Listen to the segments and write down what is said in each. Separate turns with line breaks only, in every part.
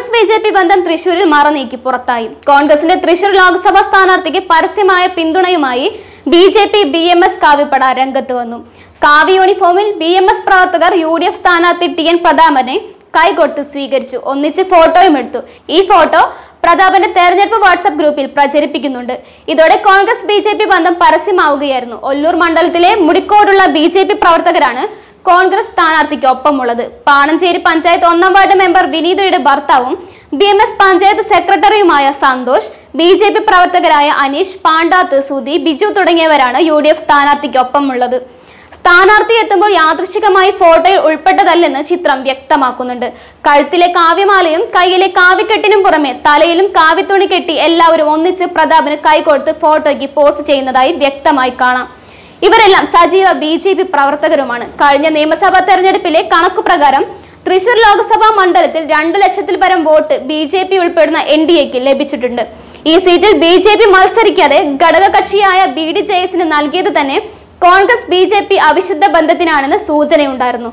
Congress B J P ബന്ധം തൃശൂരിൽ മറനീക്കി പുറത്തായി. കോൺഗ്രസിന്റെ തൃശൂർ ലോക്സഭാ സ്ഥാനാർത്ഥിക്ക് പരസ്യമായ പിന്തുണയുമായി B J P B M S കാവ്യപ്പട രംഗത്ത് വന്നു. കാവ്യ യൂണിഫോമിൽ ബി എം എസ് പ്രവർത്തകർ യു ഡി എഫ് സ്ഥാനാർത്ഥി ടി എൻ പ്രതാപനെ കൈകൊടുത്ത് സ്വീകരിച്ചു. ഒന്നിച്ച് ഫോട്ടോയും എടുത്തു. ഈ ഫോട്ടോ പ്രതാപന്റെ തെരഞ്ഞെടുപ്പ് വാട്സപ്പ് ഗ്രൂപ്പിൽ പ്രചരിപ്പിക്കുന്നുണ്ട്. ഇതോടെ കോൺഗ്രസ് ബി ബന്ധം പരസ്യമാവുകയായിരുന്നു. ഒല്ലൂർ മണ്ഡലത്തിലെ മുടിക്കോടുള്ള ബി പ്രവർത്തകരാണ് കോൺഗ്രസ് സ്ഥാനാർത്ഥിക്ക് ഒപ്പമുള്ളത് പാണഞ്ചേരി പഞ്ചായത്ത് ഒന്നാം വാർഡ് മെമ്പർ വിനീതയുടെ ഭർത്താവും ബി എം എസ് പഞ്ചായത്ത് സെക്രട്ടറിയുമായ സന്തോഷ് ബി ജെ പി പ്രവർത്തകരായ അനീഷ് പാണ്ഡാത്ത് സുധി ബിജു തുടങ്ങിയവരാണ് യു ഡി എഫ് സ്ഥാനാർത്ഥിക്കൊപ്പമുള്ളത്. സ്ഥാനാർത്ഥി എത്തുമ്പോൾ യാദൃശികമായി ഫോട്ടോയിൽ ഉൾപ്പെട്ടതല്ലെന്ന് ചിത്രം വ്യക്തമാക്കുന്നുണ്ട്. കഴുത്തിലെ കാവ്യമാലയും കയ്യിലെ കാവ്യക്കെട്ടിനും പുറമെ തലയിലും കാവ്യത്തുണി കെട്ടി എല്ലാവരും ഒന്നിച്ച് പ്രതാപന് കൈകൊടുത്ത് ഫോട്ടോയ്ക്ക് പോസ്റ്റ് ചെയ്യുന്നതായി വ്യക്തമായി കാണാം. ഇവരെല്ലാം സജീവ ബി ജെ പി പ്രവർത്തകരുമാണ്. കഴിഞ്ഞ നിയമസഭാ തെരഞ്ഞെടുപ്പിലെ കണക്കു പ്രകാരം തൃശൂർ ലോക്സഭാ മണ്ഡലത്തിൽ രണ്ടു ലക്ഷത്തിൽ പരം വോട്ട് ബി ജെ പി ഉൾപ്പെടുന്ന എൻ ഡി എക്ക് ലഭിച്ചിട്ടുണ്ട്. ഈ സീറ്റിൽ ബി ജെ പി മത്സരിക്കാതെ ഘടകകക്ഷിയായ ബി ഡി ജെ എസിന് നൽകിയത് തന്നെ കോൺഗ്രസ് ബി ജെ പി അവിശുദ്ധ ബന്ധത്തിനാണെന്ന് സൂചനയുണ്ടായിരുന്നു.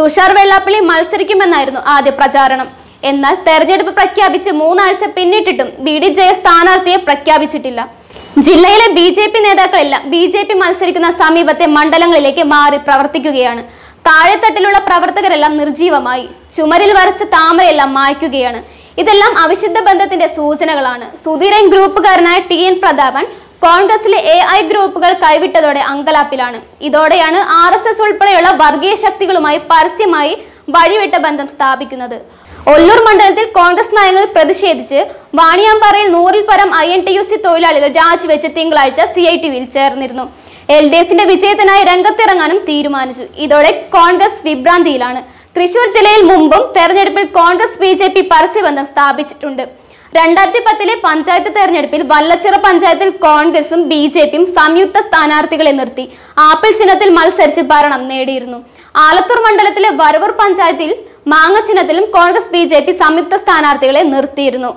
തുഷാർ വെള്ളാപ്പള്ളി മത്സരിക്കുമെന്നായിരുന്നു ആദ്യ പ്രചാരണം. എന്നാൽ തെരഞ്ഞെടുപ്പ് പ്രഖ്യാപിച്ച് മൂന്നാഴ്ച പിന്നിട്ടിട്ടും ബി ഡി ജെ സ്ഥാനാർത്ഥിയെ പ്രഖ്യാപിച്ചിട്ടില്ല. ജില്ലയിലെ ബി ജെ പി നേതാക്കളെല്ലാം ബി ജെ പി മത്സരിക്കുന്ന സമീപത്തെ മണ്ഡലങ്ങളിലേക്ക് മാറി പ്രവർത്തിക്കുകയാണ്. താഴെത്തട്ടിലുള്ള പ്രവർത്തകരെല്ലാം നിർജീവമായി ചുമരിൽ വരച്ച താമരയെല്ലാം മായ്ക്കുകയാണ്. ഇതെല്ലാം അവിശുദ്ധ ബന്ധത്തിന്റെ സൂചനകളാണ്. സുധീരൻ ഗ്രൂപ്പുകാരനായ ടി എൻ പ്രതാപൻ കോൺഗ്രസിലെ എ ഐ ഗ്രൂപ്പുകൾ കൈവിട്ടതോടെ അങ്കലാപ്പിലാണ്. ഇതോടെയാണ് ആർ എസ് എസ് ഉൾപ്പെടെയുള്ള വർഗീയ ശക്തികളുമായി പരസ്യമായി വഴിവിട്ട ബന്ധം സ്ഥാപിക്കുന്നത്. ഒല്ലൂർ മണ്ഡലത്തിൽ കോൺഗ്രസ് നയങ്ങളിൽ പ്രതിഷേധിച്ച് വാണിയാമ്പാറയിൽ നൂറിൽ പരം I N T U C തൊഴിലാളികൾ രാജിവെച്ച് തിങ്കളാഴ്ച സി ഐ ടി വിയിൽ ചേർന്നിരുന്നു. എൽ ഡി എഫിന്റെ വിജയത്തിനായി രംഗത്തിറങ്ങാനും തീരുമാനിച്ചു. ഇതോടെ കോൺഗ്രസ് വിഭ്രാന്തിയിലാണ്. തൃശൂർ ജില്ലയിൽ മുമ്പും തെരഞ്ഞെടുപ്പിൽ കോൺഗ്രസ് ബി ജെ പി പരസ്യബന്ധം സ്ഥാപിച്ചിട്ടുണ്ട്. രണ്ടായിരത്തി പത്തിലെ പഞ്ചായത്ത് തെരഞ്ഞെടുപ്പിൽ വല്ലച്ചിറ പഞ്ചായത്തിൽ കോൺഗ്രസും ബി ജെ പിയും സംയുക്ത സ്ഥാനാർത്ഥികളെ നിർത്തി. ആപ്പിൾ ചിഹ്നത്തിൽ മത്സരിച്ച് ഭരണം നേടിയിരുന്നു. ആലത്തൂർ മണ്ഡലത്തിലെ വരവൂർ പഞ്ചായത്തിൽ മാങ്ങ ചിഹ്നത്തിലും കോൺഗ്രസ് ബി ജെ പി സംയുക്ത സ്ഥാനാർത്ഥികളെ നിർത്തിയിരുന്നു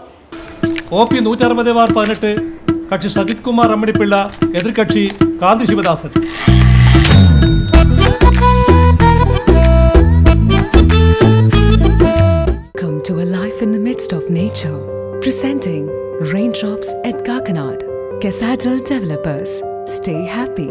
ഒ പി നൂറ്ററുപത് ബാർ പതിനെട്ട് കക്ഷി സജിത് കുമാർ അമ്മണിപ്പിള്ള എതിർകക്ഷി കാന്തി Sivadasan
Come to a life in the midst of nature. Presenting Raindrops at Kakanad. Casadal Developers. Stay happy.